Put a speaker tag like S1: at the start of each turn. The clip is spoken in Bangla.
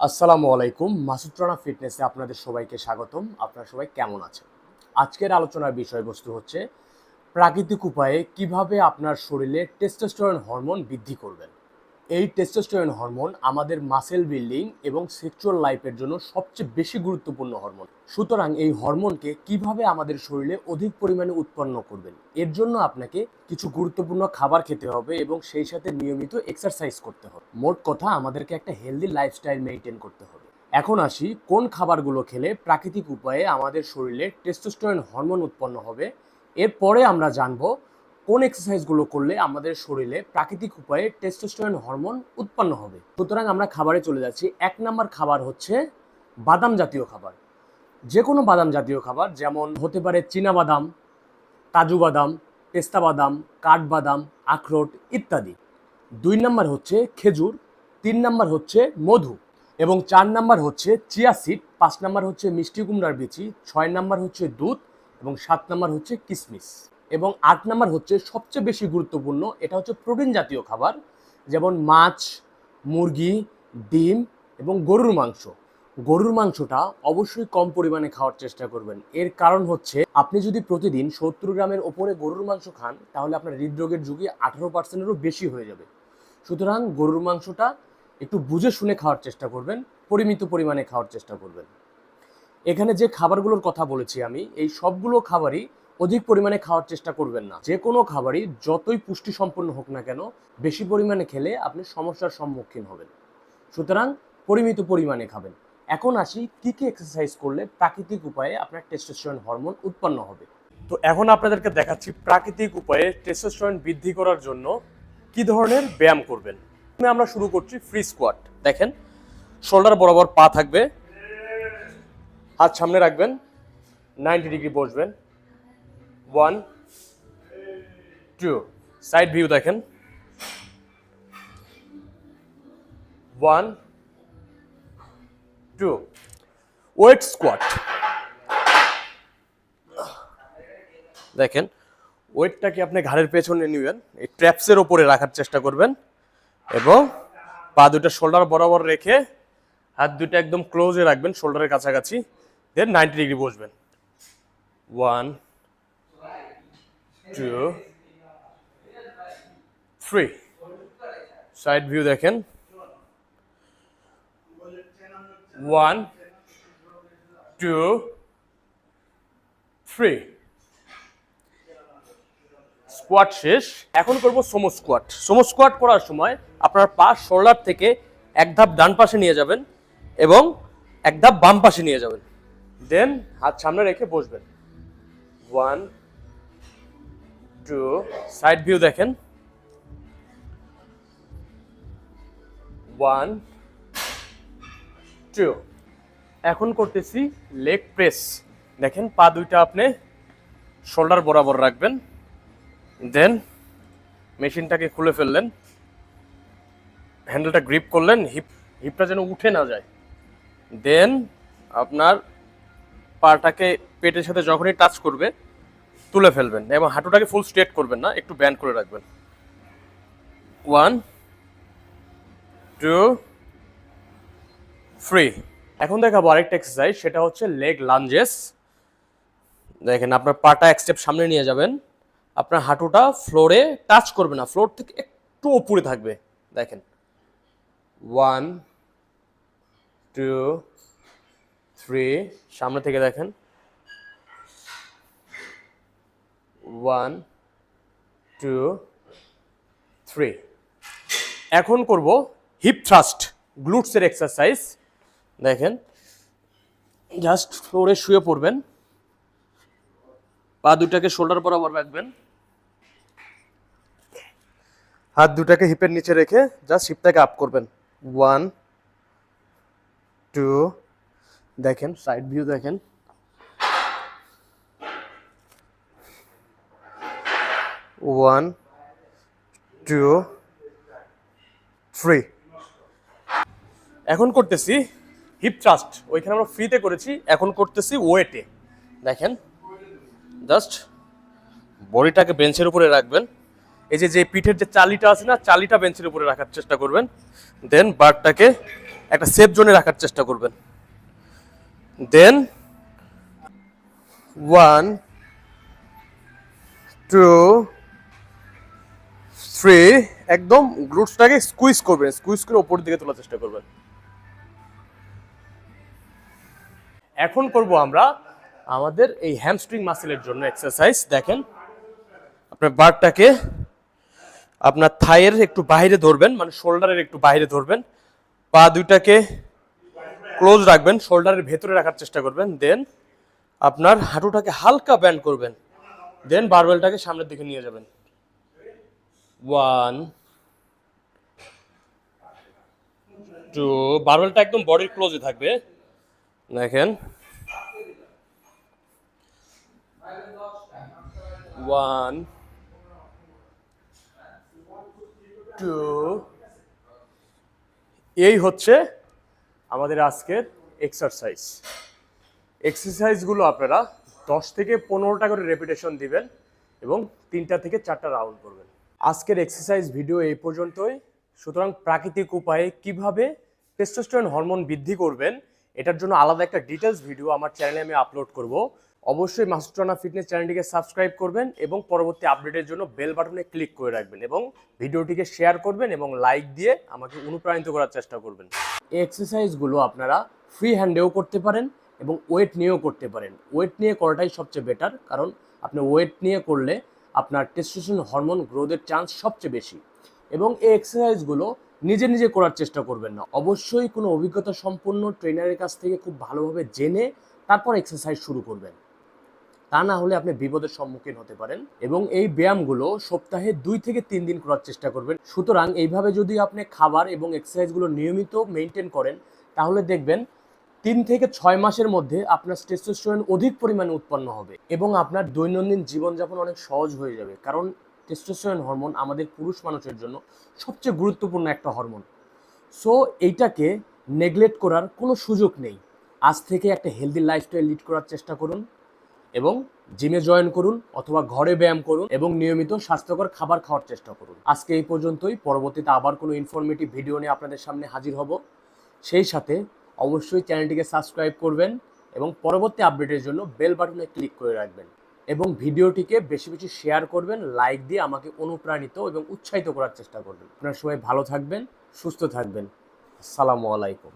S1: আসসালামু আলাইকুম। মাসুদ রানা ফিটনেসে আপনাদের সবাইকে স্বাগতম। আপনারা সবাই কেমন আছেন? আজকের আলোচনার বিষয়বস্তু হচ্ছে প্রাকৃতিক উপায়ে কীভাবে আপনার শরীরে টেস্টোস্টেরন হরমোন বৃদ্ধি করবেন। এই টেস্টোস্টেরন হরমোন আমাদের মাসেল বিল্ডিং এবং সেক্সুয়াল লাইফের জন্য সবচেয়ে বেশি গুরুত্বপূর্ণ হরমোন সুতরাং এই হরমোনকে কীভাবে আমাদের শরীরে অধিক পরিমাণে উৎপন্ন করবেন, এর জন্য আপনাকে কিছু গুরুত্বপূর্ণ খাবার খেতে হবে এবং সেই সাথে নিয়মিত এক্সারসাইজ করতে হবে। মোট কথা, আমাদেরকে একটা হেলদি লাইফস্টাইল মেনটেন করতে হবে। এখন আসি, কোন খাবারগুলো খেলে প্রাকৃতিক উপায়ে আমাদের শরীরে টেস্টোস্টেরন হরমোন উৎপন্ন হবে, এরপরে আমরা জানব কোন এক্সারসাইজগুলো করলে আমাদের শরীরে প্রাকৃতিক উপায়ে টেস্টোস্টেরন হরমোন উৎপন্ন হবে? সুতরাং আমরা খাবারে চলে যাচ্ছি। এক নম্বর খাবার হচ্ছে বাদাম জাতীয় খাবার। যে কোনো বাদাম জাতীয় খাবার, যেমন হতে পারে বাদাম, কাজু বাদাম, পেস্তা বাদাম কাঠবাদাম আখরোট ইত্যাদি। দুই নাম্বার হচ্ছে খেজুর, তিন নাম্বার হচ্ছে মধু এবং চার নাম্বার হচ্ছে চিয়া সিড, পাঁচ নাম্বার হচ্ছে মিষ্টি কুমড়ার বিচি, ছয় নাম্বার হচ্ছে দুধ এবং সাত নাম্বার হচ্ছে কিশমিশ এবং আট নাম্বার হচ্ছে সবচেয়ে বেশি গুরুত্বপূর্ণ, এটা হচ্ছে প্রোটিন জাতীয় খাবার, যেমন মাছ, মুরগি, ডিম এবং গরুর মাংস। গরুর মাংসটা অবশ্যই কম পরিমাণে খাওয়ার চেষ্টা করবেন। এর কারণ হচ্ছে, আপনি যদি প্রতিদিন সত্তর গ্রামের ওপরে গরুর মাংস খান, তাহলে আপনার হৃদরোগের ঝুঁকি আঠারো পার্সেন্টেরও বেশি হয়ে যাবে। সুতরাং গরুর মাংসটা একটু বুঝে শুনে খাওয়ার চেষ্টা করবেন, পরিমিত পরিমাণে খাওয়ার চেষ্টা করবেন। এখানে যে খাবারগুলোর কথা বলেছি আমি, এই সবগুলো খাবারই অধিক পরিমাণে খাওয়ার চেষ্টা করবেন না। যে কোনো খাবারই যতই পুষ্টি সম্পন্ন হোক না কেন, বেশি পরিমাণে খেলে আপনি সমস্যার সম্মুখীন হবেন। সুতরাং পরিমিত পরিমাণে খাবেন। এখন আসি কী কী এক্সারসাইজ করলে প্রাকৃতিক উপায়ে আপনার টেস্টোস্টেরন হরমোন উৎপন্ন হবে। তো এখন আপনাদেরকে দেখাচ্ছি প্রাকৃতিক উপায়ে টেস্টোস্টেরন বৃদ্ধি করার জন্য কি ধরনের ব্যায়াম করবেন। আমরা শুরু করছি ফ্রি স্কোয়াট দেখেন শোল্ডার বরাবর পা থাকবে। হাত সামনে রাখবেন নাইনটি ডিগ্রি বসবেন। ওয়ান টু সাইড ভিউ দেখেন। ওয়ান টু ওয়েট স্কোয়াট দেখেন ওয়েটটাকে আপনি ঘাড়ের পেছনে নেবেন? এই ট্র্যাপসের ওপরে রাখার চেষ্টা করবেন এবং পা দুটো শোল্ডার বরাবর রেখে হাত দুটো একদম ক্লোজে রাখবেন শোল্ডারের কাছাকাছি। দেন নাইনটি ডিগ্রি বসবেন। One two three side view দেখেন। ওয়ান টু থ্রি স্কোয়াট শেষ। এখন করব সোমো স্কোয়াট সোমো স্কোয়াট করার সময় আপনার পা শোল্ডার থেকে এক ধাপ ডান পাশে নিয়ে যাবেন এবং এক ধাপ বাম পাশে নিয়ে যাবেন। দেন হাত সামনে রেখে বসবেন। ওয়ান টু সাইড ভিউ দেখেন। ওয়ান টু এখন করতেছি লেগ প্রেস দেখেন, পা দুইটা আপনি শোল্ডার বরাবর রাখবেন। দেন মেশিনটাকে খুলে ফেললেন। হ্যান্ডেলটা গ্রিপ করলেন হিপ হিপটা যেন উঠে না যায়। দেন আপনার পাটাকে পেটের সাথে যখনই টাচ করবে তুলে ফেলবেন এবং হাঁটুটাকে ফুল স্ট্রেট করবেন না, একটু ব্যান্ড করে রাখবেন। ওয়ান টু থ্রি এখন দেখাবো আরেকটা এক্সারসাইজ সেটা হচ্ছে লেগ লাঞ্জেস দেখেন আপনার পাটা এক স্টেপ সামনে নিয়ে যাবেন, আপনার হাঁটুটা ফ্লোরে টাচ করবে না ফ্লোর থেকে একটু উপরে থাকবে। দেখেন। ওয়ান টু থ্রি সামনে থেকে দেখেন। One, two, three. এখন করব হিপ থ্রাস্ট, গ্লুটসের এক্সারসাইজ দেখেন জাস্ট ফ্লোরে শুয়ে পড়বেন। পা দুটাকে শোল্ডার বরাবর রাখবেন। হাত দুটাকে হিপের নিচে রেখে জাস্ট হিপটাকে আপ করবেন। ওয়ান টু দেখেন সাইড ভিউ দেখেন। ওয়ান টু থ্রি এখন করতেছি হিপ ট্রাস্ট ওইখানে আমরা ফ্রিতে করেছি, এখন করতেছি ওয়েটে দেখেন জাস্ট বডিটাকে বেঞ্চের উপরে রাখবেন। এই যে যে পিঠের যে চালিটা আছে না, চালিটা বেঞ্চের উপরে রাখার চেষ্টা করবেন। দেন বারটাকে একটা সেফ জোনে রাখার চেষ্টা করবেন। দেন ওয়ান টু থ্রি একদম গ্লুটসটাকে স্কুইজ করবেন স্কুইজ করে ওপর দিকে তোলার চেষ্টা করবেন। এখন করব আমরা আমাদের এই হ্যামস্ট্রিং মাসেলের জন্য এক্সারসাইজ দেখেন, আপনার বারটাকে আপনার থাইয়ের একটু বাইরে ধরবেন মানে শোল্ডারের একটু বাইরে ধরবেন। পা দুইটাকে ক্লোজ রাখবেন শোল্ডারের ভেতরে রাখার চেষ্টা করবেন। দেন আপনার হাঁটুটাকে হালকা ব্যান্ড করবেন। দেন বারবেলটাকে সামনের দিকে নিয়ে যাবেন। ওয়ান টু বারবেলটা একদম বডির ক্লোজে থাকবে। দেখেন। ওয়ান টু এই হচ্ছে আমাদের আজকের এক্সারসাইজ এক্সারসাইজগুলো আপনারা দশ থেকে পনেরোটা করে রেপিটেশন দিবেন এবং তিনটা থেকে চারটা রাউন্ড করবেন। আজকের এক্সারসাইজ ভিডিও এই পর্যন্তই। সুতরাং প্রাকৃতিক উপায়ে কীভাবে টেস্টোস্টেরন হরমোন বৃদ্ধি করবেন, এটার জন্য আলাদা একটা ডিটেলস ভিডিও আমার চ্যানেলে আমি আপলোড করব। অবশ্যই মাস্টারনা ফিটনেস চ্যানেলটিকে সাবস্ক্রাইব করবেন এবং পরবর্তী আপডেটের জন্য বেল বাটনে ক্লিক করে রাখবেন এবং ভিডিওটিকে শেয়ার করবেন এবং লাইক দিয়ে আমাকে অনুপ্রাণিত করার চেষ্টা করবেন। এই এক্সারসাইজগুলো আপনারা ফ্রি হ্যান্ডেও করতে পারেন এবং ওয়েট নিয়েও করতে পারেন। ওয়েট নিয়ে করাটাই সবচেয়ে বেটার কারণ আপনি ওয়েট নিয়ে করলে আপনার টেস্টোস্টেরন হরমোন গ্রোথের চান্স সবচেয়ে বেশি। এবং এই এক্সারসাইজগুলো নিজে নিজে করার চেষ্টা করবেন না। অবশ্যই কোনো অভিজ্ঞতা সম্পন্ন ট্রেনারের কাছ থেকে খুব ভালোভাবে জেনে তারপর এক্সারসাইজ শুরু করবেন। তা না হলে আপনি বিপদের সম্মুখীন হতে পারেন এবং এই ব্যায়ামগুলো সপ্তাহে দুই থেকে তিন দিন করার চেষ্টা করবেন। সুতরাং এইভাবে যদি আপনি খাবার এবং এক্সারসাইজগুলো নিয়মিত মেনটেন করেন, তাহলে দেখবেন তিন থেকে ছয় মাসের মধ্যে আপনার টেস্টোস্টেরন অধিক পরিমাণে উৎপন্ন হবে এবং আপনার দৈনন্দিন জীবনযাপন অনেক সহজ হয়ে যাবে। কারণ টেস্টোস্টেরন হরমোন আমাদের পুরুষ মানুষের জন্য সবচেয়ে গুরুত্বপূর্ণ একটা হরমোন সো এইটাকে নেগলেক্ট করার কোনো সুযোগ নেই। আজ থেকে একটা হেলদি লাইফস্টাইল লিড করার চেষ্টা করুন এবং জিমে জয়েন করুন অথবা ঘরে ব্যায়াম করুন এবং নিয়মিত স্বাস্থ্যকর খাবার খাওয়ার চেষ্টা করুন। আজকে এই পর্যন্তই। পরবর্তীতে আবার কোনো ইনফরমেটিভ ভিডিও নিয়ে আপনাদের সামনে হাজির হব। সেই সাথে অবশ্যই চ্যানেলটিকে সাবস্ক্রাইব করবেন এবং পরবর্তী আপডেটের জন্য বেল বাটনে ক্লিক করে রাখবেন এবং ভিডিওটিকে বেশি বেশি শেয়ার করবেন, লাইক দিয়ে আমাকে অনুপ্রাণিত এবং উৎসাহিত করার চেষ্টা করবেন। আপনারা সবাই ভালো থাকবেন, সুস্থ থাকবেন। আসসালামু আলাইকুম।